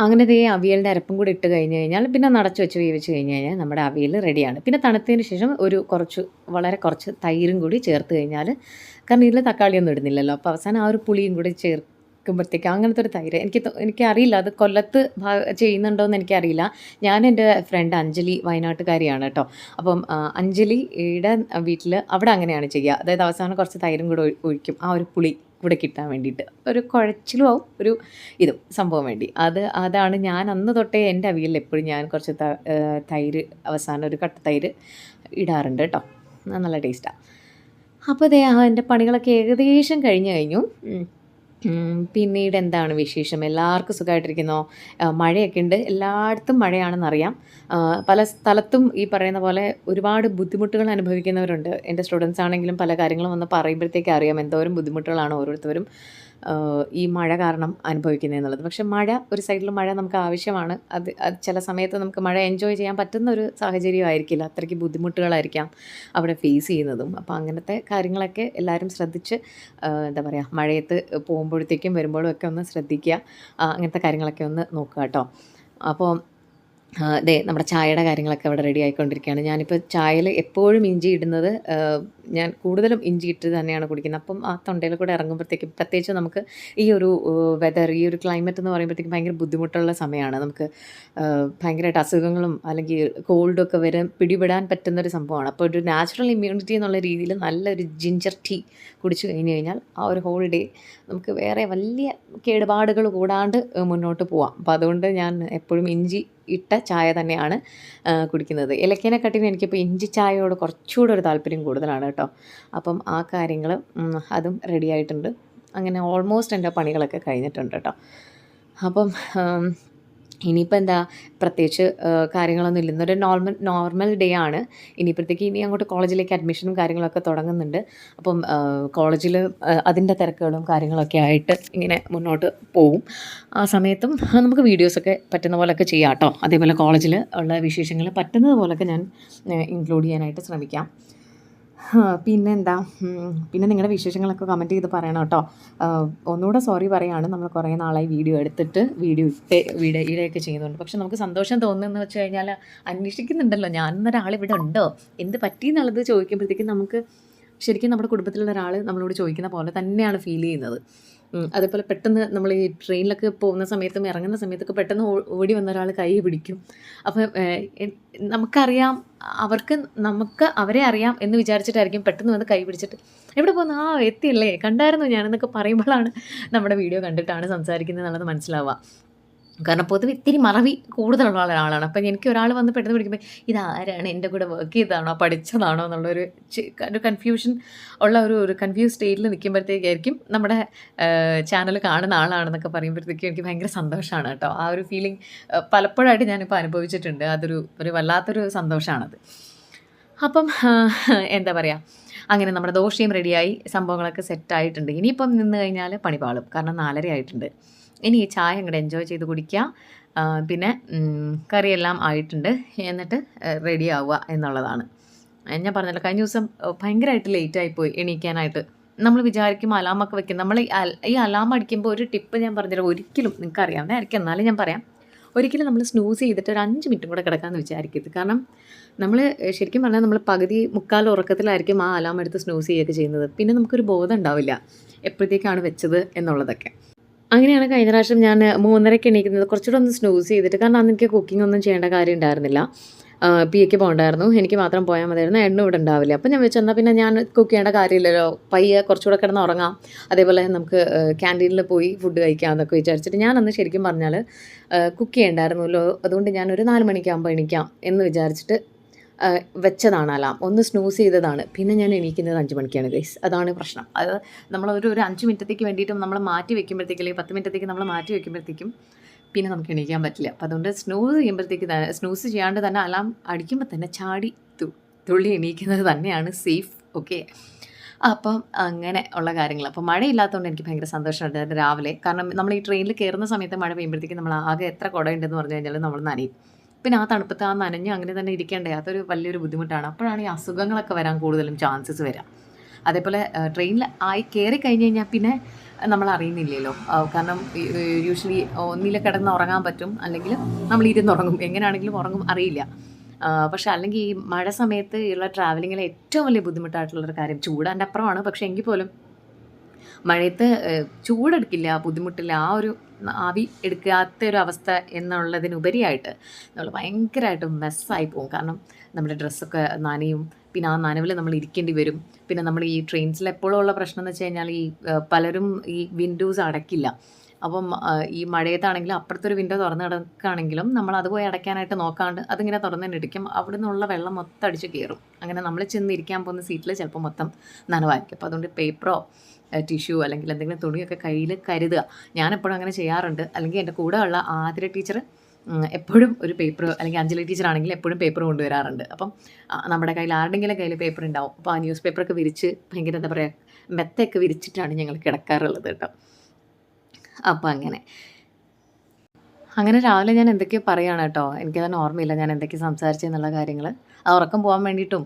അങ്ങനെ ദേ അവിയലിന്റെ അരപ്പും കൂടി ഇട്ട് കഴിഞ്ഞ് കഴിഞ്ഞാൽ പിന്നെ നടച്ച് വെച്ച് വേവിച്ച് കഴിഞ്ഞ് കഴിഞ്ഞാൽ നമ്മുടെ അവിയൽ റെഡിയാണ് പിന്നെ തണുത്തതിന് ശേഷം ഒരു കുറച്ച് വളരെ കുറച്ച് തൈരും കൂടി ചേർത്ത് കഴിഞ്ഞാൽ കാരണം ഇതിൽ തക്കാളിയൊന്നും ഇടുന്നില്ലല്ലോ. അപ്പോൾ അവസാനം ആ ഒരു പുളിയും കൂടി ചേർക്കുമ്പോഴത്തേക്ക് അങ്ങനത്തെ ഒരു തൈര്. എനിക്ക് എനിക്കറിയില്ല അത് കൊല്ലത്ത് ചെയ്യുന്നുണ്ടോ ചെയ്യുന്നുണ്ടോയെന്ന് എനിക്കറിയില്ല. ഞാൻ എന്റെ ഫ്രണ്ട് അഞ്ജലി വയനാട്ടുകാരിയാണ് കേട്ടോ അപ്പം അഞ്ജലി അഞ്ജലിയുടെ വീട്ടിൽ അവിടെ അങ്ങനെയാണ് ചെയ്യുക. അതായത് അവസാനം കുറച്ച് തൈരും കൂടെ ഒഴിക്കും. ആ ഒരു പുളി കൂടെ കിട്ടാൻ വേണ്ടിയിട്ട്. ഒരു കുഴച്ചിലും ആവും. ഒരു ഇതും സംഭവം വേണ്ടി. അത് അതാണ് ഞാൻ അന്ന് തൊട്ടേ എന്റെ അവിയലിൽ എപ്പോഴും ഞാൻ കുറച്ച് തൈര് അവസാനം ഒരു കട്ട തൈര് ഇടാറുണ്ട് കേട്ടോ നല്ല ടേസ്റ്റാണ് അപ്പോൾ ആ എന്റെ പണികളൊക്കെ ഏകദേശം കഴിഞ്ഞ് കഴിഞ്ഞു. പിന്നീട് എന്താണ് വിശേഷം? എല്ലാവർക്കും സുഖമായിട്ടിരിക്കുന്നോ മഴയൊക്കെ ഉണ്ട്. എല്ലായിടത്തും മഴയാണെന്നറിയാം. പല സ്ഥലത്തും ഈ പറയുന്ന പോലെ ഒരുപാട് ബുദ്ധിമുട്ടുകൾ അനുഭവിക്കുന്നവരുണ്ട്. എന്റെ സ്റ്റുഡൻസ് ആണെങ്കിലും പല കാര്യങ്ങളും വന്ന് പറയുമ്പോഴത്തേക്ക് അറിയാം. എന്തോരം ബുദ്ധിമുട്ടുകളാണ് ഓരോരുത്തരും ഈ മഴ കാരണം അനുഭവിക്കുന്നത് എന്നുള്ളത്. പക്ഷെ മഴ ഒരു സൈഡിൽ മഴ നമുക്ക് ആവശ്യമാണ്. അത് ചില സമയത്ത് നമുക്ക് മഴ എൻജോയ് ചെയ്യാൻ പറ്റുന്ന ഒരു സാഹചര്യമായിരിക്കില്ല അത്രയ്ക്ക് ബുദ്ധിമുട്ടുകളായിരിക്കാം അവിടെ ഫേസ് ചെയ്യുന്നതും. അപ്പോൾ അങ്ങനത്തെ കാര്യങ്ങളൊക്കെ എല്ലാവരും ശ്രദ്ധിച്ച് എന്താ പറയുക മഴയത്ത് പോകുമ്പോഴത്തേക്കും വരുമ്പോഴും ഒക്കെ ഒന്ന് ശ്രദ്ധിക്കുക. അങ്ങനത്തെ കാര്യങ്ങളൊക്കെ ഒന്ന് നോക്കുക കേട്ടോ. അപ്പോൾ ദേ നമ്മുടെ ചായയുടെ കാര്യങ്ങളൊക്കെ അവിടെ റെഡി ആയിക്കൊണ്ടിരിക്കുകയാണ്. ഞാനിപ്പോൾ ചായയിൽ എപ്പോഴും ഇഞ്ചി ഇടുന്നത് ഞാൻ കൂടുതലും ഇഞ്ചി ഇട്ട് തന്നെയാണ് കുടിക്കുന്നത്. അപ്പം ആ തൊണ്ടയിൽ കൂടെ ഇറങ്ങുമ്പോഴത്തേക്കും പ്രത്യേകിച്ച് നമുക്ക് ഈ ഒരു വെതർ ഈ ഒരു ക്ലൈമറ്റ് എന്ന് പറയുമ്പോഴത്തേക്കും ഭയങ്കര ബുദ്ധിമുട്ടുള്ള സമയമാണ്. നമുക്ക് ഭയങ്കരമായിട്ട് അസുഖങ്ങളും അല്ലെങ്കിൽ കോൾഡും ഒക്കെ വരെ പിടിപെടാൻ പറ്റുന്നൊരു സംഭവമാണ്. അപ്പോൾ ഒരു നാച്ചുറൽ ഇമ്മ്യൂണിറ്റി എന്നുള്ള രീതിയിൽ നല്ലൊരു ജിഞ്ചർ ടീ കുടിച്ചു കഴിഞ്ഞ് കഴിഞ്ഞാൽ ആ ഒരു ഹോളിഡേ നമുക്ക് വേറെ വലിയ കേടുപാടുകൾ കൂടാണ്ട് മുന്നോട്ട് പോവാം. അപ്പോൾ അതുകൊണ്ട് ഞാൻ എപ്പോഴും ഇഞ്ചി ഇട്ട ചായ തന്നെയാണ് കുടിക്കുന്നത്. കുടിക്കുന്നത് കട്ടിന് എനിക്കിപ്പോൾ ഇഞ്ചി ചായയോട് കുറച്ചുകൂടെ ഒരു താല്പര്യം കൂടുതലാണ് കേട്ടോ. അപ്പം ആ കാര്യങ്ങൾ അതും റെഡി ആയിട്ടുണ്ട്. അങ്ങനെ ഓൾമോസ്റ്റ് എന്റെ പണികളൊക്കെ കഴിഞ്ഞിട്ടുണ്ട് കേട്ടോ. അപ്പം ഇനിയിപ്പോൾ എന്താ പ്രത്യേകിച്ച് കാര്യങ്ങളൊന്നും ഇല്ല. ഇന്നൊരു നോർമൽ നോർമൽ ഡേ ആണ്. ഇനിയിപ്പോഴത്തേക്ക് ഇനി അങ്ങോട്ട് കോളേജിലേക്ക് അഡ്മിഷനും കാര്യങ്ങളൊക്കെ തുടങ്ങുന്നുണ്ട്. അപ്പം കോളേജിൽ അതിന്റെ തിരക്കുകളും കാര്യങ്ങളൊക്കെ ആയിട്ട് ഇങ്ങനെ മുന്നോട്ട് പോവും. ആ സമയത്തും നമുക്ക് വീഡിയോസൊക്കെ പറ്റുന്ന പോലെയൊക്കെ ചെയ്യാം കേട്ടോ. അതേപോലെ കോളേജിൽ ഉള്ള വിശേഷങ്ങൾ പറ്റുന്നത് ഞാൻ ഇൻക്ലൂഡ് ചെയ്യാനായിട്ട് ശ്രമിക്കാം. പിന്നെന്താ? പിന്നെ നിങ്ങളുടെ വിശേഷങ്ങളൊക്കെ കമന്റ് ചെയ്ത് പറയണം കേട്ടോ. ഒന്നുകൂടെ സോറി പറയാണ്. നമ്മൾ കുറേ നാളായി വീഡിയോ എടുത്തിട്ട് വീഡിയോ ഇട്ട് വീഡിയോ ഇടയൊക്കെ ചെയ്യുന്നുണ്ട്. പക്ഷെ നമുക്ക് സന്തോഷം തോന്നുന്നതെന്ന് വെച്ച് കഴിഞ്ഞാൽ അന്വേഷിക്കുന്നുണ്ടല്ലോ. ഞാൻ എന്നൊരാൾ ഇവിടെ ഉണ്ടോ? എന്ത് പറ്റി എന്നുള്ളത് ചോദിക്കുമ്പോഴത്തേക്കും നമുക്ക് ശരിക്കും നമ്മുടെ കുടുംബത്തിലുള്ള ഒരാൾ നമ്മളോട് ചോദിക്കുന്ന പോലെ തന്നെയാണ് ഫീൽ ചെയ്യുന്നത്. അതേപോലെ പെട്ടെന്ന് നമ്മൾ ഈ ട്രെയിനിലൊക്കെ പോകുന്ന സമയത്തും ഇറങ്ങുന്ന സമയത്തൊക്കെ പെട്ടെന്ന് ഓടി വന്ന ഒരാൾ കൈ പിടിക്കും. അപ്പം നമുക്കറിയാം അവർക്ക് നമുക്ക് അവരെ അറിയാം എന്ന് വിചാരിച്ചിട്ടായിരിക്കും പെട്ടെന്ന് വന്ന് കൈ പിടിച്ചിട്ട്. എവിടെ പോകുന്നു ആ എത്തിയല്ലേ? കണ്ടായിരുന്നു ഞാനെന്നൊക്കെ പറയുമ്പോഴാണ് നമ്മുടെ വീഡിയോ കണ്ടിട്ടാണ് സംസാരിക്കുന്നത് എന്നുള്ളത് മനസ്സിലാവുക. കാരണം പൊതുവെ ഇത്തിരി മറവി കൂടുതലുള്ള ഒരാളാണ് അപ്പം എനിക്ക് ഒരാൾ വന്ന് പെട്ടെന്ന് പിടിക്കുമ്പോൾ ഇതാരാണ് എന്റെ കൂടെ വർക്ക് ചെയ്തതാണോ പഠിച്ചതാണോ എന്നുള്ളൊരു ഒരു കൺഫ്യൂഷൻ ഉള്ള ഒരു ഒരു കൺഫ്യൂസ് സ്റ്റേറ്റിൽ നിൽക്കുമ്പോഴത്തേക്കായിരിക്കും നമ്മുടെ ചാനൽ കാണുന്ന ആളാണെന്നൊക്കെ പറയുമ്പോഴത്തേക്കും എനിക്ക് ഭയങ്കര സന്തോഷമാണ് കേട്ടോ. ആ ഒരു ഫീലിംഗ് പലപ്പോഴായിട്ട് ഞാനിപ്പോൾ അനുഭവിച്ചിട്ടുണ്ട്. അതൊരു ഒരു വല്ലാത്തൊരു സന്തോഷമാണത് അപ്പം എന്താ പറയുക അങ്ങനെ നമ്മുടെ ദോശയും റെഡിയായി സംഭവങ്ങളൊക്കെ സെറ്റായിട്ടുണ്ട് ഇനിയിപ്പം നിന്ന് കഴിഞ്ഞാൽ പണിപാളും. കാരണം നാലര ആയിട്ടുണ്ട്. ഇനി ഈ ചായ അങ്ങോട്ട് എൻജോയ് ചെയ്ത് കുടിക്കുക പിന്നെ കറിയെല്ലാം ആയിട്ടുണ്ട്. എന്നിട്ട് റെഡി ആവുക എന്നുള്ളതാണ്. ഞാൻ പറഞ്ഞല്ലോ കഴിഞ്ഞ ദിവസം ഭയങ്കരമായിട്ട് ലേറ്റ് ആയിപ്പോയി എണീക്കാനായിട്ട്. നമ്മൾ വിചാരിക്കും അലാമൊക്കെ വെക്കും. നമ്മൾ ഈ അലാം അടിക്കുമ്പോൾ ഒരു ടിപ്പ് ഞാൻ പറഞ്ഞുതരാം ഒരിക്കലും നിങ്ങൾക്ക് അറിയാവുന്നതായിരിക്കും. എന്നാലും ഞാൻ പറയാം. ഒരിക്കലും നമ്മൾ സ്നൂസ് ചെയ്തിട്ട് ഒരു അഞ്ച് മിനിറ്റും കൂടെ കിടക്കാമെന്ന് വിചാരിക്കരുത്. കാരണം നമ്മൾ ശരിക്കും പറഞ്ഞാൽ നമ്മൾ പകുതി മുക്കാൽ ഉറക്കത്തിലായിരിക്കും ആ അലാം എടുത്ത് സ്നൂസ് ചെയ്യുകയൊക്കെ ചെയ്യുന്നത്. പിന്നെ നമുക്കൊരു ബോധം ഉണ്ടാവില്ല എപ്പോഴത്തേക്കാണ് വെച്ചത് എന്നുള്ളതൊക്കെ. അങ്ങനെയാണ് കഴിഞ്ഞ പ്രാവശ്യം ഞാൻ മൂന്നരയ്ക്ക് എണീക്കുന്നത്. കുറച്ചുകൂടെ ഒന്ന് സ്നൂസ് ചെയ്തിട്ട്. കാരണം അന്ന് എനിക്ക് കുക്കിംഗ് ഒന്നും ചെയ്യേണ്ട കാര്യം ഉണ്ടായിരുന്നില്ല. പി എക്ക് പോകണ്ടായിരുന്നു. എനിക്ക് മാത്രം പോയാൽ മതിയായിരുന്നു. എണ്ണ ഇവിടെ ഉണ്ടാവില്ല. അപ്പം ഞാൻ വെച്ചു പിന്നെ ഞാൻ കുക്ക് ചെയ്യേണ്ട കാര്യമില്ലല്ലോ. പയ്യെ കുറച്ചുകൂടെ കിടന്ന് ഉറങ്ങാം. അതേപോലെ നമുക്ക് ക്യാന്റീനിൽ പോയി ഫുഡ് കഴിക്കാം എന്നൊക്കെ വിചാരിച്ചിട്ട് ഞാനന്ന് ശരിക്കും പറഞ്ഞാൽ കുക്ക് ചെയ്യണ്ടായിരുന്നല്ലോ. അതുകൊണ്ട് ഞാനൊരു നാല് മണിക്കാകുമ്പോൾ എണീക്കാം എന്ന് വിചാരിച്ചിട്ട് വെച്ചതാണ് അലാം. ഒന്ന് സ്നൂസ് ചെയ്തതാണ്. പിന്നെ ഞാൻ എണീക്കുന്നത് അഞ്ച് മണിക്കാണ് ഗൈസ് അതാണ് പ്രശ്നം. അത് നമ്മൾ ഒരു ഒരു അഞ്ച് മിനിറ്റത്തേക്ക് വേണ്ടിയിട്ടും നമ്മൾ മാറ്റി വെക്കുമ്പോഴത്തേക്ക് അല്ലെങ്കിൽ പത്ത് മിനിറ്റത്തേക്ക് നമ്മൾ മാറ്റി വെക്കുമ്പോഴത്തേക്കും പിന്നെ നമുക്ക് എണീക്കാൻ പറ്റില്ല. അപ്പം അതുകൊണ്ട് സ്നൂസ് ചെയ്യുമ്പോഴത്തേക്ക് സ്നൂസ് ചെയ്യാണ്ട് തന്നെ അലാം അടിക്കുമ്പോൾ തന്നെ ചാടി തുള്ളി എണീക്കുന്നത് തന്നെയാണ് സേഫ്. ഓക്കെ അപ്പം അങ്ങനെ ഉള്ള കാര്യങ്ങൾ. അപ്പോൾ മഴയില്ലാത്തതുകൊണ്ട് എനിക്ക് ഭയങ്കര സന്തോഷമുണ്ട് രാവിലെ. കാരണം നമ്മൾ ഈ ട്രെയിനിൽ കയറുന്ന സമയത്ത് മഴ പെയ്യുമ്പോഴത്തേക്കും നമ്മൾ ആകെ എത്ര കുടയുണ്ടെന്ന് പറഞ്ഞു കഴിഞ്ഞാൽ നമ്മൾ നനയും പിന്നെ ആ തണുപ്പത്ത് ആ നനഞ്ഞ് അങ്ങനെ തന്നെ ഇരിക്കേണ്ടേ? അതൊരു വലിയൊരു ബുദ്ധിമുട്ടാണ്. അപ്പോഴാണ് ഈ അസുഖങ്ങളൊക്കെ വരാൻ കൂടുതലും ചാൻസസ് വരാം. അതേപോലെ ട്രെയിനിൽ ആയി കയറി കഴിഞ്ഞ് കഴിഞ്ഞാൽ പിന്നെ നമ്മൾ അറിയുന്നില്ലല്ലോ. കാരണം യൂഷ്വലി ഒന്നിലെ കിടന്ന് ഉറങ്ങാൻ പറ്റും. അല്ലെങ്കിൽ നമ്മൾ ഇരുന്നുറങ്ങും എങ്ങനെയാണെങ്കിലും ഉറങ്ങും അറിയില്ല. പക്ഷെ അല്ലെങ്കിൽ ഈ മഴ സമയത്ത് ഉള്ള ട്രാവലിങ്ങിൽ ഏറ്റവും വലിയ ബുദ്ധിമുട്ടായിട്ടുള്ളൊരു കാര്യം ചൂടാന്റെ അപ്പുറമാണ്. പക്ഷേ എങ്കിൽ പോലും മഴയത്ത് ചൂടെടുക്കില്ല ബുദ്ധിമുട്ടില്ല. ആ ഒരു ആവി എടുക്കാത്ത ഒരു അവസ്ഥ എന്നുള്ളതിനുപരിയായിട്ട് നമ്മൾ ഭയങ്കരമായിട്ട് മെസ്സായി പോകും. കാരണം നമ്മുടെ ഡ്രസ്സൊക്കെ നനയും. പിന്നെ ആ നനവിൽ നമ്മൾ ഇരിക്കേണ്ടി വരും. പിന്നെ നമ്മൾ ഈ ട്രെയിൻസിൽ എപ്പോഴും ഉള്ള പ്രശ്നം എന്ന് വെച്ച് കഴിഞ്ഞാൽ ഈ പലരും ഈ വിൻഡോസ് അടയ്ക്കില്ല. അപ്പം ഈ മഴയത്താണെങ്കിലും അപ്പുറത്തൊരു വിൻഡോ തുറന്ന് കിടക്കുകയാണെങ്കിലും നമ്മൾ അത് പോയി അടയ്ക്കാനായിട്ട് നോക്കാണ്ട് അതിങ്ങനെ തുറന്നു തന്നെ ഇടിക്കും. അവിടെ നിന്നുള്ള വെള്ളം മൊത്തം അടിച്ച് കയറും. അങ്ങനെ നമ്മൾ ചെന്ന് ഇരിക്കാൻ പോകുന്ന സീറ്റിൽ ചിലപ്പോൾ മൊത്തം നനവായിരിക്കും. അപ്പോൾ അതുകൊണ്ട് പേപ്പറോ ടിഷ്യൂ അല്ലെങ്കിൽ എന്തെങ്കിലും തുണിയൊക്കെ കയ്യിൽ കരുതുക. ഞാനെപ്പോഴും അങ്ങനെ ചെയ്യാറുണ്ട്. അല്ലെങ്കിൽ എന്റെ കൂടെ ഉള്ള ആതിര ടീച്ചർ എപ്പോഴും ഒരു പേപ്പർ അല്ലെങ്കിൽ അഞ്ജലി ടീച്ചർ ആണെങ്കിൽ എപ്പോഴും പേപ്പർ കൊണ്ടുവരാറുണ്ട്. അപ്പം നമ്മുടെ കയ്യിൽ ആരുടെങ്കിലും കയ്യിൽ പേപ്പർ ഉണ്ടാവും. അപ്പോൾ ആ ന്യൂസ് പേപ്പറൊക്കെ വിരിച്ച് ഭയങ്കര എന്താ പറയുക മെത്തയൊക്കെ വിരിച്ചിട്ടാണ് ഞങ്ങൾ കിടക്കാറുള്ളത് കേട്ടോ. അപ്പോൾ അങ്ങനെ. അങ്ങനെ രാവിലെ ഞാൻ എന്തൊക്കെയോ പറയുകയാണ് കേട്ടോ. എനിക്ക് തന്നെ ഓർമ്മയില്ല ഞാൻ എന്തൊക്കെ സംസാരിച്ചെന്നുള്ള കാര്യങ്ങൾ ഉറക്കം പോകാൻ വേണ്ടിയിട്ടും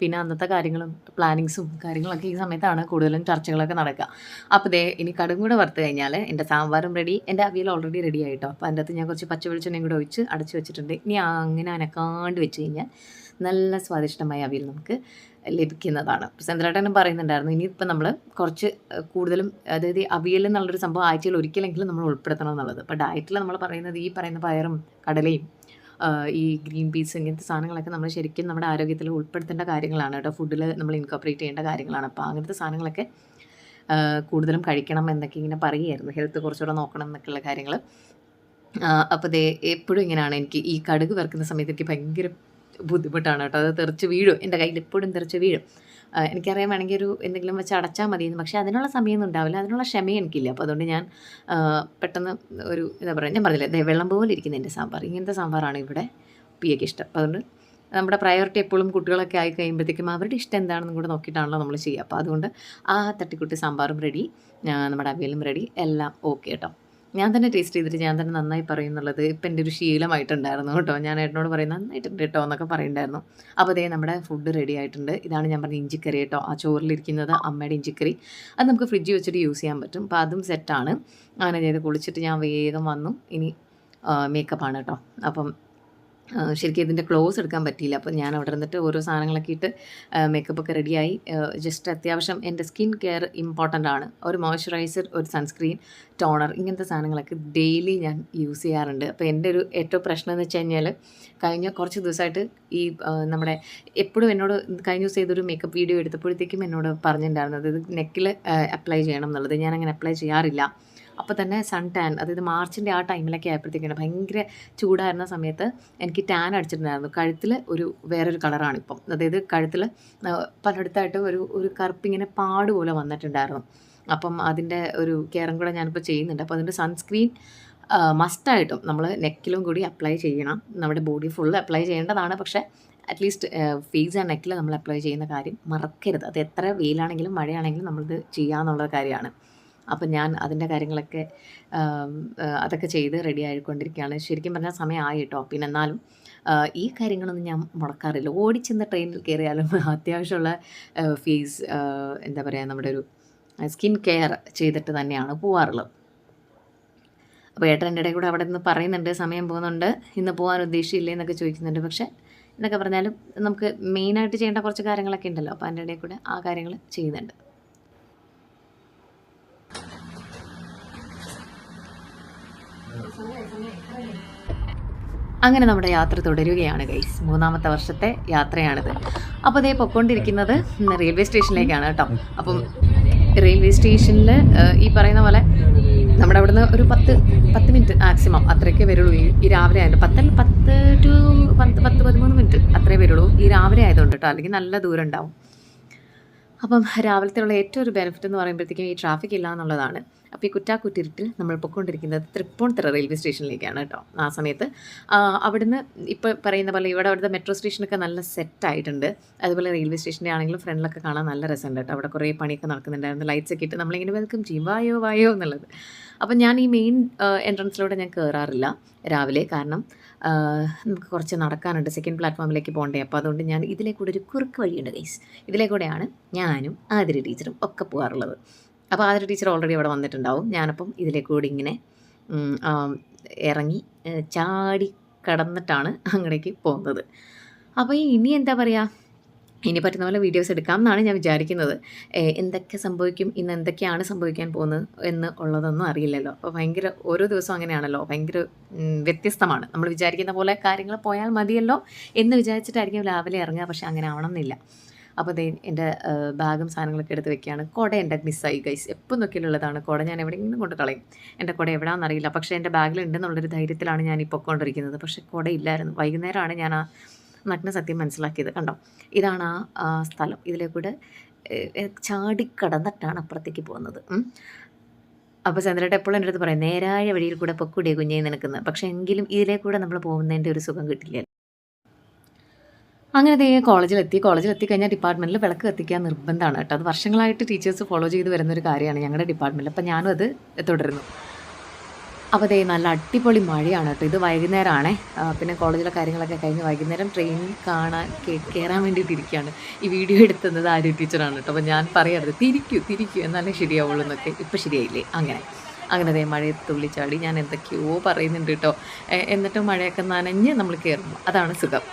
പിന്നെ അന്നത്തെ കാര്യങ്ങളും പ്ലാനിങ്സും കാര്യങ്ങളൊക്കെ ഈ സമയത്താണ് കൂടുതലും ചർച്ചകളൊക്കെ നടക്കുക. അപ്പോൾ ദേ ഇനി കടും കൂടെ വറുത്ത് കഴിഞ്ഞാൽ എന്റെ സാമ്പാറും റെഡി എന്റെ അവിയൽ ഓൾറെഡി റെഡി ആയിട്ടോ. അപ്പോൾ അതിന്റെ അകത്ത് ഞാൻ കുറച്ച് പച്ച വെളിച്ചെണ്ണയും കൂടെ ഒഴിച്ച് അടച്ച് വെച്ചിട്ടുണ്ട്. ഇനി അങ്ങനെ അനക്കാണ്ട് വെച്ച് കഴിഞ്ഞാൽ നല്ല സ്വാദിഷ്ടമായ അവിയൽ നമുക്ക് ലഭിക്കുന്നതാണ്. സെന്ദ്രേട്ടനും പറയുന്നുണ്ടായിരുന്നു ഇനിയിപ്പോൾ നമ്മൾ കുറച്ച് കൂടുതലും അതായത് അവിയൽ എന്നുള്ളൊരു സംഭവം ആഴ്ചയിൽ ഒരിക്കലെങ്കിലും നമ്മൾ ഉൾപ്പെടുത്തണം എന്നുള്ളത്. അപ്പോൾ ഡയറ്റിൽ നമ്മൾ പറയുന്നത് ഈ പറയുന്ന പയറും കടലയും ഈ ഗ്രീൻ പീസ് ഇങ്ങനത്തെ സാധനങ്ങളൊക്കെ നമ്മൾ ശരിക്കും നമ്മുടെ ആരോഗ്യത്തിൽ ഉൾപ്പെടുത്തേണ്ട കാര്യങ്ങളാണ് കേട്ടോ. ഫുഡിൽ നമ്മൾ ഇൻകോപ്പറേറ്റ് ചെയ്യേണ്ട കാര്യങ്ങളാണ്. അപ്പോൾ അങ്ങനത്തെ സാധനങ്ങളൊക്കെ കൂടുതലും കഴിക്കണം എന്നൊക്കെ ഇങ്ങനെ പറയുമായിരുന്നു ഹെൽത്ത് കുറച്ചുകൂടെ നോക്കണം എന്നൊക്കെയുള്ള കാര്യങ്ങൾ അപ്പോൾ ദേ എപ്പോഴും ഇങ്ങനെയാണ് എനിക്ക് ഈ കടുക് വറുക്കുന്ന സമയത്ത് എനിക്ക് ഭയങ്കര ബുദ്ധിമുട്ടാണ് കേട്ടോ. അത് തെറിച്ച് വീഴും. എന്റെ കയ്യിൽ എപ്പോഴും തെറിച്ച് വീഴും. എനിക്കറിയാം വേണമെങ്കിൽ ഒരു എന്തെങ്കിലും വെച്ച് അടച്ചാൽ മതിയെന്ന്. പക്ഷേ അതിനുള്ള സമയമൊന്നും ഉണ്ടാവില്ല. അതിനുള്ള ക്ഷമ എനിക്കില്ല. അപ്പോൾ അതുകൊണ്ട് ഞാൻ പെട്ടെന്ന് ഒരു എന്താ പറയുക ഞാൻ പറഞ്ഞില്ലേ വെള്ളം പോലെ ഇരിക്കുന്ന എന്റെ സാമ്പാർ. ഇങ്ങനത്തെ സാമ്പാറാണ് ഇവിടെ പിയയ്ക്ക് ഇഷ്ടം. അപ്പോൾ അതുകൊണ്ട് നമ്മുടെ പ്രയോറിറ്റി എപ്പോഴും കുട്ടികളൊക്കെ ആയി കഴിയുമ്പോഴത്തേക്കും അവരുടെ ഇഷ്ടം എന്താണെന്നും കൂടെ നോക്കിയിട്ടാണല്ലോ നമ്മൾ ചെയ്യുക. അപ്പോൾ അതുകൊണ്ട് ആ തട്ടിക്കുട്ടി സാമ്പാറും റെഡി നമ്മുടെ അവിയലും റെഡി എല്ലാം ഓക്കെ കേട്ടോ ഞാൻ തന്നെ ടേസ്റ്റ് ചെയ്തിട്ട് ഞാൻ തന്നെ നന്നായി പറയുന്നുള്ളത് ഇപ്പം എന്റെ ഒരു ശീലമായിട്ടുണ്ടായിരുന്നു കേട്ടോ. ഞാൻ ഏട്ടനോട് പറയും നന്നായിട്ടുണ്ട് കേട്ടോ എന്നൊക്കെ പറയുന്നുണ്ടായിരുന്നു. അപ്പോൾ അതേ നമ്മുടെ ഫുഡ് റെഡി ആയിട്ടുണ്ട്. ഇതാണ് ഞാൻ പറഞ്ഞ ഇഞ്ചിക്കറി കേട്ടോ. ആ ചോറിലിരിക്കുന്നത് അമ്മയുടെ ഇഞ്ചിക്കറി. അത് നമുക്ക് ഫ്രിഡ്ജിൽ വെച്ചിട്ട് യൂസ് ചെയ്യാൻ പറ്റും. അപ്പോൾ അതും സെറ്റാണ് അങ്ങനെ ചെയ്ത് കുളിച്ചിട്ട് ഞാൻ വേഗം വന്നു. ഇനി മേക്കപ്പാണ് കേട്ടോ. അപ്പം ശരിക്കും ഇതിന്റെ ക്ലോസ് എടുക്കാൻ പറ്റിയില്ല. അപ്പോൾ ഞാൻ അവിടെ നിന്നിട്ട് ഓരോ സാധനങ്ങളൊക്കെ ഇട്ട് മേക്കപ്പ് ഒക്കെ റെഡിയായി ജസ്റ്റ് അത്യാവശ്യം എന്റെ സ്കിൻ കെയർ ഇമ്പോർട്ടന്റ് ആണ്. ഒരു മോയ്സ്ചറൈസർ ഒരു സൺസ്ക്രീൻ ടോണർ ഇങ്ങനത്തെ സാധനങ്ങളൊക്കെ ഡെയിലി ഞാൻ യൂസ് ചെയ്യാറുണ്ട്. അപ്പോൾ എന്റെ ഒരു ഏറ്റവും പ്രശ്നം എന്ന് വെച്ച് കഴിഞ്ഞാൽ കഴിഞ്ഞ കുറച്ച് ദിവസമായിട്ട് ഈ നമ്മുടെ എപ്പോഴും എന്നോട് കഴിഞ്ഞ ദിവസം ഇതൊരു മേക്കപ്പ് വീഡിയോ എടുത്തപ്പോഴത്തേക്കും എന്നോട് പറഞ്ഞിട്ടുണ്ടായിരുന്നത് ഇത് നെക്കിൽ അപ്ലൈ ചെയ്യണം എന്നുള്ളത്. ഞാൻ അങ്ങനെ അപ്ലൈ ചെയ്യാറില്ല. അപ്പോൾ തന്നെ സൺ ടാൻ അതായത് മാർച്ചിന്റെ ആ ടൈമിലൊക്കെ ആയപ്പോഴത്തേക്കാണ് ഭയങ്കര ചൂടായിരുന്ന സമയത്ത് എനിക്ക് ടാൻ അടിച്ചിട്ടുണ്ടായിരുന്നു. കഴുത്തിൽ ഒരു വേറൊരു കളറാണ് ഇപ്പം. അതായത് കഴുത്തിൽ പലയിടത്തായിട്ട് ഒരു ഒരു കറുപ്പിങ്ങനെ പാട് പോലെ വന്നിട്ടുണ്ടായിരുന്നു. അപ്പം അതിന്റെ ഒരു കെയറും കൂടെ ഞാനിപ്പോൾ ചെയ്യുന്നുണ്ട്. അപ്പോൾ അതിന്റെ സൺസ്ക്രീൻ മസ്റ്റായിട്ടും നമ്മൾ നെക്കിലും കൂടി അപ്ലൈ ചെയ്യണം. നമ്മുടെ ബോഡി ഫുൾ അപ്ലൈ ചെയ്യേണ്ടതാണ്. പക്ഷേ അറ്റ്ലീസ്റ്റ് ഫേസ് ആൻഡ് നെക്കിൽ നമ്മൾ അപ്ലൈ ചെയ്യുന്ന കാര്യം മറക്കരുത്. അത് എത്ര വെയിലാണെങ്കിലും മഴയാണെങ്കിലും നമ്മളിത് ചെയ്യാമെന്നുള്ള കാര്യമാണ്. അപ്പം ഞാൻ അതിന്റെ കാര്യങ്ങളൊക്കെ അതൊക്കെ ചെയ്ത് റെഡി ആയിക്കൊണ്ടിരിക്കുകയാണ്. ശരിക്കും പറഞ്ഞാൽ സമയമായി കേട്ടോ പിന്നെ എന്നാലും ഈ കാര്യങ്ങളൊന്നും ഞാൻ മുടക്കാറില്ല. ഓടിച്ചെന്ന് ട്രെയിനിൽ കയറിയാലും അത്യാവശ്യമുള്ള ഫേസ് എന്താ പറയുക നമ്മുടെ ഒരു സ്കിൻ കെയർ ചെയ്തിട്ട് തന്നെയാണ് പോവാറുള്ളത്. അപ്പോൾ ഏട്ടന്റെ ഇടയിൽ കൂടെ അവിടെ നിന്ന് പറയുന്നുണ്ട് സമയം പോകുന്നുണ്ട്. ഇന്ന് പോകാൻ ഉദ്ദേശിച്ചില്ലേ എന്നൊക്കെ ചോദിക്കുന്നുണ്ട്. പക്ഷേ എന്നൊക്കെ പറഞ്ഞാലും നമുക്ക് മെയിനായിട്ട് ചെയ്യേണ്ട കുറച്ച് കാര്യങ്ങളൊക്കെ ഉണ്ടല്ലോ. അപ്പോൾ അതിന്റെ ഇടയിൽ കൂടെ ആ കാര്യങ്ങൾ ചെയ്യുന്നുണ്ട്. അങ്ങനെ നമ്മുടെ യാത്ര തുടരുകയാണ് ഗൈസ് മൂന്നാമത്തെ വർഷത്തെ യാത്രയാണിത്. അപ്പോൾ അതേ പൊക്കോണ്ടിരിക്കുന്നത് റെയിൽവേ സ്റ്റേഷനിലേക്കാണ് കേട്ടോ. അപ്പം റെയിൽവേ സ്റ്റേഷനിൽ ഈ പറയുന്ന പോലെ നമ്മുടെ അവിടുന്ന് ഒരു പത്ത് പത്ത് മിനിറ്റ് മാക്സിമം അത്രയൊക്കെ വരുള്ളൂ. ഈ രാവിലെ ആയതുകൊണ്ട് പത്തല്ല പത്ത് ടു പത്ത് പത്ത് പതിമൂന്ന് മിനിറ്റ് അത്രേ വരുള്ളൂ. ഈ രാവിലെ ആയതുകൊണ്ട് കേട്ടോ. അല്ലെങ്കിൽ നല്ല ദൂരം ഉണ്ടാവും. അപ്പം രാവിലത്തെയുള്ള ഏറ്റവും ഒരു ബെനിഫിറ്റ് എന്ന് പറയുമ്പോഴത്തേക്കും ഈ ട്രാഫിക് ഇല്ല എന്നുള്ളതാണ്. അപ്പോൾ ഈ കുറ്റാക്കുറ്റിരുട്ടിൽ നമ്മൾ പൊയ്ക്കൊണ്ടിരിക്കുന്നത് തൃപ്പൂണിത്തുറ റെയിൽവേ സ്റ്റേഷനിലേക്കാണ് കേട്ടോ. ആ സമയത്ത് അവിടുന്ന് ഇപ്പോൾ പറയുന്ന പോലെ ഇവിടെ അവിടുത്തെ മെട്രോ സ്റ്റേഷനൊക്കെ നല്ല സെറ്റ് ആയിട്ടുണ്ട്. അതുപോലെ റെയിൽവേ സ്റ്റേഷന്റെ ആണെങ്കിലും ഫ്രണ്ടിലൊക്കെ കാണാൻ നല്ല രസമുണ്ട് കേട്ടോ. അവിടെ കുറേ പണിയൊക്കെ നടക്കുന്നുണ്ടായിരുന്നു. ലൈറ്റ്സ് ഒക്കെ ഇട്ട് നമ്മളിങ്ങനെ വെൽക്കം ചെയ്യും. വായോ വായോ എന്നുള്ളത്. അപ്പം ഞാൻ ഈ മെയിൻ എൻട്രൻസിലൂടെ ഞാൻ കയറാറില്ല രാവിലെ. കാരണം നമുക്ക് കുറച്ച് നടക്കാനുണ്ട്. സെക്കൻഡ് പ്ലാറ്റ്ഫോമിലേക്ക് പോകണ്ടേ അപ്പോൾ അതുകൊണ്ട് ഞാൻ ഇതിലേ കൂടെ ഒരു കുറുക്ക് വഴിയുണ്ട് ഗൈസ് ഇതിലേ കൂടെയാണ് ഞാനും ആതിര ടീച്ചറും ഒക്കെ പോകാറുള്ളത്. അപ്പോൾ ആതിര ടീച്ചർ ഓൾറെഡി അവിടെ വന്നിട്ടുണ്ടാവും. ഞാനപ്പം ഇതിലേ കൂടി ഇങ്ങനെ ഇറങ്ങി ചാടി കടന്നിട്ടാണ് അങ്ങടേക്ക് പോകുന്നത്. അപ്പോൾ ഇനി എന്താ പറയുക ഇനി പറ്റുന്ന പോലെ വീഡിയോസ് എടുക്കാം എന്നാണ് ഞാൻ വിചാരിക്കുന്നത്. എന്തൊക്കെ സംഭവിക്കും ഇന്ന് എന്തൊക്കെയാണ് സംഭവിക്കാൻ പോകുന്നത് എന്ന് ഉള്ളതൊന്നും അറിയില്ലല്ലോ. അപ്പോൾ ഭയങ്കര ഓരോ ദിവസവും അങ്ങനെയാണല്ലോ. ഭയങ്കര വ്യത്യസ്തമാണ്. നമ്മൾ വിചാരിക്കുന്ന പോലെ കാര്യങ്ങൾ പോയാൽ മതിയല്ലോ എന്ന് വിചാരിച്ചിട്ടായിരിക്കും രാവിലെ ഇറങ്ങുക. പക്ഷേ അങ്ങനെ ആവണമെന്നില്ല. അപ്പോൾ ദേ എന്റെ ബാഗും സാധനങ്ങളൊക്കെ എടുത്ത് വെക്കുകയാണ്. കുട എന്റെ മിസ്സായി ഗൈസ് എപ്പോൾ നോക്കിയാലുള്ളതാണ്. കുട ഞാൻ എവിടെയെങ്കിലും കൊണ്ട് കളയും. എന്റെ കുട എവിടെയാണെന്ന് അറിയില്ല. പക്ഷേ എന്റെ ബാഗിലുണ്ടെന്നുള്ളൊരു ധൈര്യത്തിലാണ് ഞാൻ ഇപ്പോൾ കൊണ്ടിരിക്കുന്നത്. പക്ഷേ കുട ഇല്ലായിരുന്നു വൈകുന്നേരമാണ് ഞാൻ ആ നഗ്ന സത്യം മനസ്സിലാക്കിയത്. കണ്ടോ? ഇതാണ് ആ സ്ഥലം. ഇതിലെ കൂടെ ഏഹ്, ചാടിക്കടന്നിട്ടാണ് അപ്പുറത്തേക്ക് പോകുന്നത്. അപ്പോൾ ചന്ദ്രേട്ട എപ്പോഴും എന്റെ അടുത്ത് പറയും നേരായ വഴിയിൽ കൂടെ പൊക്കൂടിയ കുഞ്ഞേ നിനക്കുന്നത് പക്ഷേ എങ്കിലും ഇതിലേക്കൂടെ കൂടെ നമ്മൾ പോകുന്നതിന്റെ ഒരു സുഖം കിട്ടില്ല. അങ്ങനെ ദേ കോളേജിലെത്തി. കോളേജിലെത്തി കഴിഞ്ഞാൽ ഡിപ്പാർട്ട്മെന്റിൽ വിളക്ക് കത്തിക്കാൻ നിർബന്ധമാണ് കേട്ടോ. അത് വർഷങ്ങളായിട്ട് ടീച്ചേഴ്സ് ഫോളോ ചെയ്ത് വരുന്ന ഒരു കാര്യമാണ് ഞങ്ങളുടെ ഡിപ്പാർട്ട്മെന്റിൽ. അപ്പോൾ ഞാനും അത് തുടരുന്നു. അപ്പോൾ ദേ നല്ല അടിപൊളി മഴയാണ് കേട്ടോ. ഇത് വൈകുന്നേരമാണേ പിന്നെ കോളേജിലെ കാര്യങ്ങളൊക്കെ കഴിഞ്ഞ് വൈകുന്നേരം ട്രെയിൻ കാണാൻ കയറാൻ വേണ്ടിയിട്ടിരിക്കുകയാണ്. ഈ വീഡിയോ എടുത്തുന്നത് ആര്യ ടീച്ചറാണ് കേട്ടോ. അപ്പോൾ ഞാൻ പറയരുത്. തിരിക്കൂ തിരിക്കൂ. എന്നാലേ ശരിയാവുള്ളൂ എന്നൊക്കെ. ഇപ്പോൾ ശരിയായില്ലേ? അങ്ങനെ. അങ്ങനെ ദേ മഴയെ തുള്ളിച്ചാടി. ഞാൻ എന്തൊക്കെയോ പറയുന്നുണ്ട് കേട്ടോ. എന്നിട്ട് മഴയൊക്കെ നനഞ്ഞ് നമ്മൾ കയറുന്നു അതാണ് സുഖം.